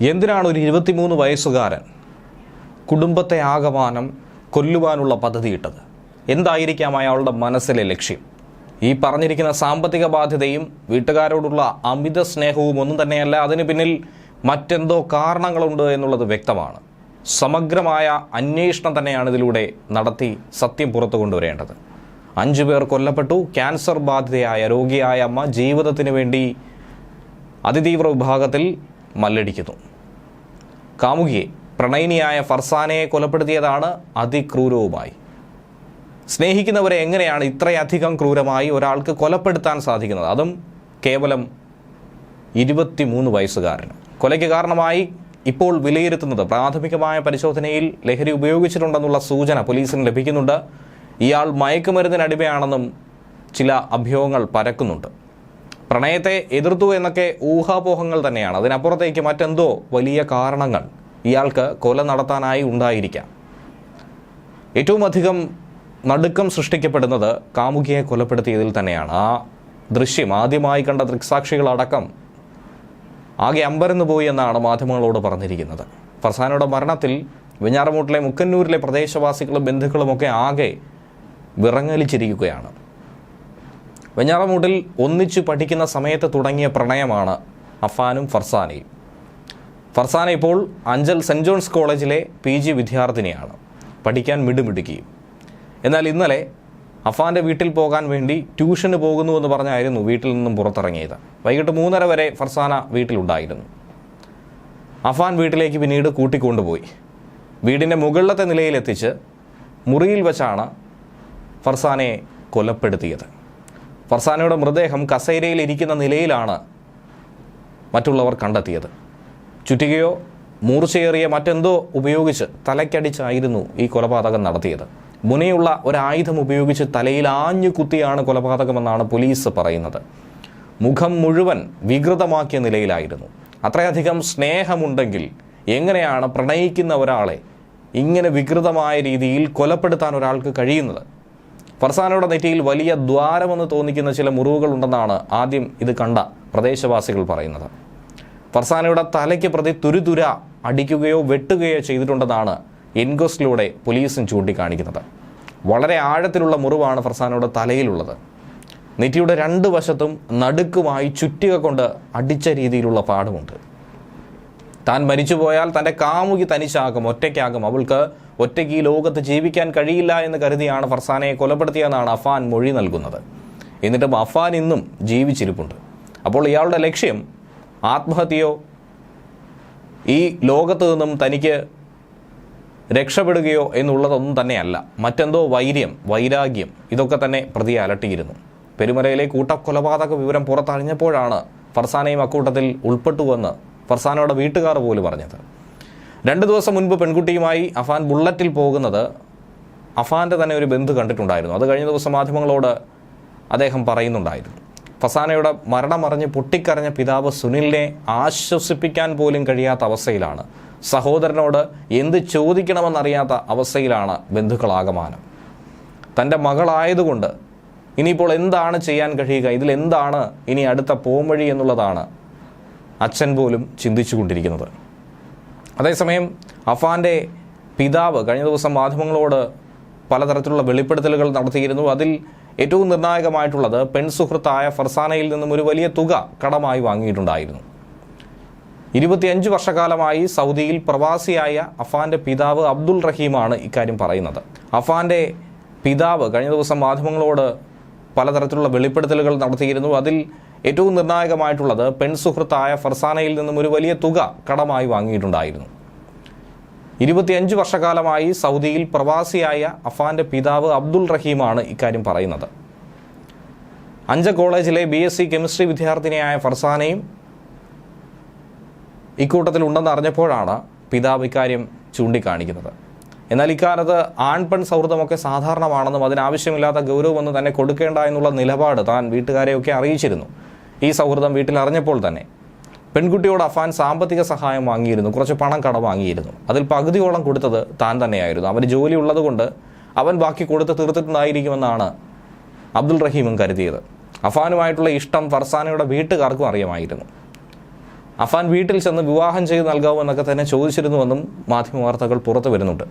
എന്തിനാണ് ഒരു ഇരുപത്തിമൂന്ന് വയസ്സുകാരൻ കുടുംബത്തെ ആകമാനം കൊല്ലുവാനുള്ള പദ്ധതിയിട്ടത് എന്തായിരിക്കാം അയാളുടെ മനസ്സിലെ ലക്ഷ്യം? ഈ പറഞ്ഞിരിക്കുന്ന സാമ്പത്തിക ബാധ്യതയും വീട്ടുകാരോടുള്ള അമിത സ്നേഹവും ഒന്നും തന്നെയല്ല അതിന് പിന്നിൽ മറ്റെന്തോ കാരണങ്ങളുണ്ട് എന്നുള്ളത് വ്യക്തമാണ്. സമഗ്രമായ അന്വേഷണം തന്നെയാണ് ഇതിലൂടെ നടത്തി സത്യം പുറത്തു കൊണ്ടുവരേണ്ടത്. അഞ്ചു പേർ കൊല്ലപ്പെട്ടു. ക്യാൻസർ ബാധിതയായ രോഗിയായ അമ്മ ജീവിതത്തിന് വേണ്ടി അതിതീവ്ര വിഭാഗത്തിൽ മല്ലടിക്കുന്നു. കാമുകിയെ പ്രണയിനിയായ ഫർസാനയെ കൊലപ്പെടുത്തിയതാണ് അതിക്രൂരവുമായി. സ്നേഹിക്കുന്നവരെ എങ്ങനെയാണ് ഇത്രയധികം ക്രൂരമായി ഒരാൾക്ക് കൊലപ്പെടുത്താൻ സാധിക്കുന്നത്? അതും കേവലം ഇരുപത്തിമൂന്ന് വയസ്സുകാരന്. കൊലയ്ക്ക് കാരണമായി ഇപ്പോൾ വിലയിരുത്തുന്നത് പ്രാഥമികമായ പരിശോധനയിൽ ലഹരി ഉപയോഗിച്ചിട്ടുണ്ടെന്നുള്ള സൂചന പോലീസിന് ലഭിക്കുന്നുണ്ട്. ഇയാൾ മയക്കുമരുന്നിനടിമയാണെന്നും ചില അഭ്യൂഹങ്ങൾ പരക്കുന്നുണ്ട്. പ്രണയത്തെ എതിർത്തു എന്നൊക്കെ ഊഹാപോഹങ്ങൾ തന്നെയാണ്. അതിനപ്പുറത്തേക്ക് മറ്റെന്തോ വലിയ കാരണങ്ങൾ ഇയാൾക്ക് കൊല നടത്താനായി ഉണ്ടായിരിക്കാം. ഏറ്റവും അധികം നടുക്കം സൃഷ്ടിക്കപ്പെടുന്നത് കാമുകിയെ കൊലപ്പെടുത്തിയതിൽ തന്നെയാണ്. ആ ദൃശ്യം ആദ്യമായി കണ്ട ദൃക്സാക്ഷികളടക്കം ആകെ അമ്പരന്ന് പോയി എന്നാണ് മാധ്യമങ്ങളോട് പറഞ്ഞിരിക്കുന്നത്. ഫർസാനയുടെ മരണത്തിൽ വെഞ്ഞാറമൂട്ടിലെ മുക്കന്നൂരിലെ പ്രദേശവാസികളും ബന്ധുക്കളുമൊക്കെ ആകെ വിറങ്ങലിച്ചിരിക്കുകയാണ്. വെഞ്ഞാറമൂട്ടിൽ ഒന്നിച്ചു പഠിക്കുന്ന സമയത്ത് തുടങ്ങിയ പ്രണയമാണ് അഫാനും ഫർസാനയും. ഫർസാന ഇപ്പോൾ അഞ്ചൽ സെന്റ് ജോൺസ് കോളേജിലെ പി ജി വിദ്യാർത്ഥിനിയാണ്. പഠിക്കാൻ മിടുമിടുക്കിയും. എന്നാൽ ഇന്നലെ അഫാന്റെ വീട്ടിൽ പോകാൻ വേണ്ടി ട്യൂഷന് പോകുന്നുവെന്ന് പറഞ്ഞായിരുന്നു വീട്ടിൽ നിന്നും പുറത്തിറങ്ങിയത്. വൈകിട്ട് മൂന്നര വരെ ഫർസാന വീട്ടിലുണ്ടായിരുന്നു. അഫാൻ വീട്ടിലേക്ക് പിന്നീട് കൂട്ടിക്കൊണ്ടുപോയി. വീടിന്റെ മുകളിലത്തെ നിലയിലെത്തിച്ച് മുറിയിൽ വച്ചാണ് ഫർസാനയെ കൊലപ്പെടുത്തിയത്. ഫർസാനയുടെ മൃതദേഹം കസേരയിൽ ഇരിക്കുന്ന നിലയിലാണ് മറ്റുള്ളവർ കണ്ടെത്തിയത്. ചുറ്റികയോ മൂർച്ചയേറിയ മറ്റെന്തോ ഉപയോഗിച്ച് തലയ്ക്കടിച്ചായിരുന്നു ഈ കൊലപാതകം നടത്തിയത്. മുനയുള്ള ഒരായുധം ഉപയോഗിച്ച് തലയിൽ ആഞ്ഞു കുത്തിയാണ് കൊലപാതകമെന്നാണ് പോലീസ് പറയുന്നത്. മുഖം മുഴുവൻ വികൃതമാക്കിയ നിലയിലായിരുന്നു. അത്രയധികം സ്നേഹമുണ്ടെങ്കിൽ എങ്ങനെയാണ് പ്രണയിക്കുന്ന ഒരാളെ ഇങ്ങനെ വികൃതമായ രീതിയിൽ കൊലപ്പെടുത്താൻ ഒരാൾക്ക് കഴിയുന്നത്? ഫർസാനയുടെ നെറ്റിയിൽ വലിയ ദ്വാരമെന്ന് തോന്നിക്കുന്ന ചില മുറിവുകൾ ഉണ്ടെന്നാണ് ആദ്യം ഇത് കണ്ട പ്രദേശവാസികൾ പറയുന്നത്. ഫർസാനയുടെ തലയ്ക്ക് പ്രതി തുരുതുര അടിക്കുകയോ വെട്ടുകയോ ചെയ്തിട്ടുണ്ടെന്നാണ് എൻക്വസ്റ്റിലൂടെ പോലീസും ചൂണ്ടിക്കാണിക്കുന്നത്. വളരെ ആഴത്തിലുള്ള മുറിവാണ് ഫർസാനയുടെ തലയിലുള്ളത്. നെറ്റിയുടെ രണ്ട് വശത്തും നടുക്കുമായി ചുറ്റിക കൊണ്ട് അടിച്ച രീതിയിലുള്ള പാടുമുണ്ട്. താൻ മരിച്ചുപോയാൽ തന്റെ കാമുകി തനിച്ചാകും ഒറ്റയ്ക്കാകും. അവൾക്ക് ഒറ്റയ്ക്ക് ഈ ലോകത്ത് ജീവിക്കാൻ കഴിയില്ല എന്ന് കരുതിയാണ് ഫർസാനയെ കൊലപ്പെടുത്തിയെന്നാണ് അഫാൻ മൊഴി നൽകുന്നത്. എന്നിട്ടും അഫാൻ ഇന്നും ജീവിച്ചിരിപ്പുണ്ട്. അപ്പോൾ ഇയാളുടെ ലക്ഷ്യം ആത്മഹത്യയോ ഈ ലോകത്ത് നിന്നും തനിക്ക് രക്ഷപ്പെടുകയോ എന്നുള്ളതൊന്നും തന്നെയല്ല. മറ്റെന്തോ വൈര്യം വൈരാഗ്യം ഇതൊക്കെ തന്നെ പ്രതിയെ അലട്ടിയിരുന്നു. പെരുമലയിലെ കൂട്ടക്കൊലപാതക വിവരം പുറത്തറിഞ്ഞപ്പോഴാണ് ഫർസാനയും അക്കൂട്ടത്തിൽ ഉൾപ്പെട്ടുവെന്ന് ഫർസാനയുടെ വീട്ടുകാർ പോലും പറഞ്ഞത്. രണ്ട് ദിവസം മുൻപ് പെൺകുട്ടിയുമായി അഫാൻ ബുള്ളറ്റിൽ പോകുന്നത് അഫാന്റെ തന്നെ ഒരു ബന്ധു കണ്ടിട്ടുണ്ടായിരുന്നു. അത് കഴിഞ്ഞ ദിവസം മാധ്യമങ്ങളോട് അദ്ദേഹം പറയുന്നുണ്ടായിരുന്നു. ഫസാനയുടെ മരണമറിഞ്ഞ് പൊട്ടിക്കരഞ്ഞ പിതാവ് സുനിലിനെ ആശ്വസിപ്പിക്കാൻ പോലും കഴിയാത്ത അവസ്ഥയിലാണ്. സഹോദരനോട് എന്ത് ചോദിക്കണമെന്നറിയാത്ത അവസ്ഥയിലാണ് ബന്ധുക്കളാകമാനം. തന്റെ മകളായതുകൊണ്ട് ഇനിയിപ്പോൾ എന്താണ് ചെയ്യാൻ കഴിയുക? ഇതിൽ എന്താണ് ഇനി അടുത്ത പോംവഴി എന്നുള്ളതാണ് അച്ഛൻ പോലും ചിന്തിച്ചു കൊണ്ടിരിക്കുന്നത്. അതേസമയം അഫാന്റെ പിതാവ് കഴിഞ്ഞ ദിവസം മാധ്യമങ്ങളോട് പലതരത്തിലുള്ള വെളിപ്പെടുത്തലുകൾ നടത്തിയിരുന്നു. അതിൽ ഏറ്റവും നിർണായകമായിട്ടുള്ളത് പെൺസുഹൃത്തായ ഫർസാനയിൽ നിന്നും ഒരു വലിയ തുക കടമായി വാങ്ങിയിട്ടുണ്ടായിരുന്നു. ഇരുപത്തിയഞ്ച് വർഷക്കാലമായി സൗദിയിൽ പ്രവാസിയായ അഫാന്റെ പിതാവ് അബ്ദുൾ റഹീമാണ് ഇക്കാര്യം പറയുന്നത്. അഫാന്റെ പിതാവ് കഴിഞ്ഞ ദിവസം മാധ്യമങ്ങളോട് പലതരത്തിലുള്ള വെളിപ്പെടുത്തലുകൾ നടത്തിയിരുന്നു. അതിൽ ഏറ്റവും നിർണായകമായിട്ടുള്ളത് പെൺസുഹൃത്തായ ഫർസാനയിൽ നിന്നും ഒരു വലിയ തുക കടമായി വാങ്ങിയിട്ടുണ്ടായിരുന്നു. ഇരുപത്തിയഞ്ച് വർഷക്കാലമായി സൗദിയിൽ പ്രവാസിയായ അഫാന്റെ പിതാവ് അബ്ദുൾ റഹീമാണ് ഇക്കാര്യം പറയുന്നത്. അഞ്ച കോളേജിലെ ബി എസ് സി കെമിസ്ട്രി വിദ്യാർത്ഥിനിയായ ഫർസാനയും ഇക്കൂട്ടത്തിൽ ഉണ്ടെന്ന് അറിഞ്ഞപ്പോഴാണ് പിതാവ് ഇക്കാര്യം ചൂണ്ടിക്കാണിക്കുന്നത്. എന്നാൽ ഇക്കാലത്ത് ആൺ പെൺ സൗഹൃദമൊക്കെ സാധാരണമാണെന്നും അതിനാവശ്യമില്ലാത്ത ഗൗരവമൊന്നും തന്നെ കൊടുക്കേണ്ട എന്നുള്ള നിലപാട് താൻ വീട്ടുകാരെയൊക്കെ അറിയിച്ചിരുന്നു. ഈ സൗഹൃദം വീട്ടിൽ അറിഞ്ഞപ്പോൾ തന്നെ പെൺകുട്ടിയോട് അഫാൻ സാമ്പത്തിക സഹായം വാങ്ങിയിരുന്നു കുറച്ച് പണം കട വാങ്ങിയിരുന്നു. അതിൽ പകുതിയോളം കൊടുത്തത് താൻ തന്നെയായിരുന്നു. അവന് ജോലി ഉള്ളതുകൊണ്ട് അവൻ ബാക്കി കൊടുത്ത് തീർത്തിട്ടുണ്ടായിരിക്കുമെന്നാണ് അബ്ദുൾ റഹീമും കരുതിയത്. അഫാനുമായിട്ടുള്ള ഇഷ്ടം ഫർസാനയുടെ വീട്ടുകാർക്കും അറിയാമായിരുന്നു. അഫാൻ വീട്ടിൽ ചെന്ന് വിവാഹം ചെയ്ത് നൽകാവൂ എന്നൊക്കെ തന്നെ ചോദിച്ചിരുന്നുവെന്നും മാധ്യമ വാർത്തകൾ പുറത്തു വരുന്നുണ്ട്.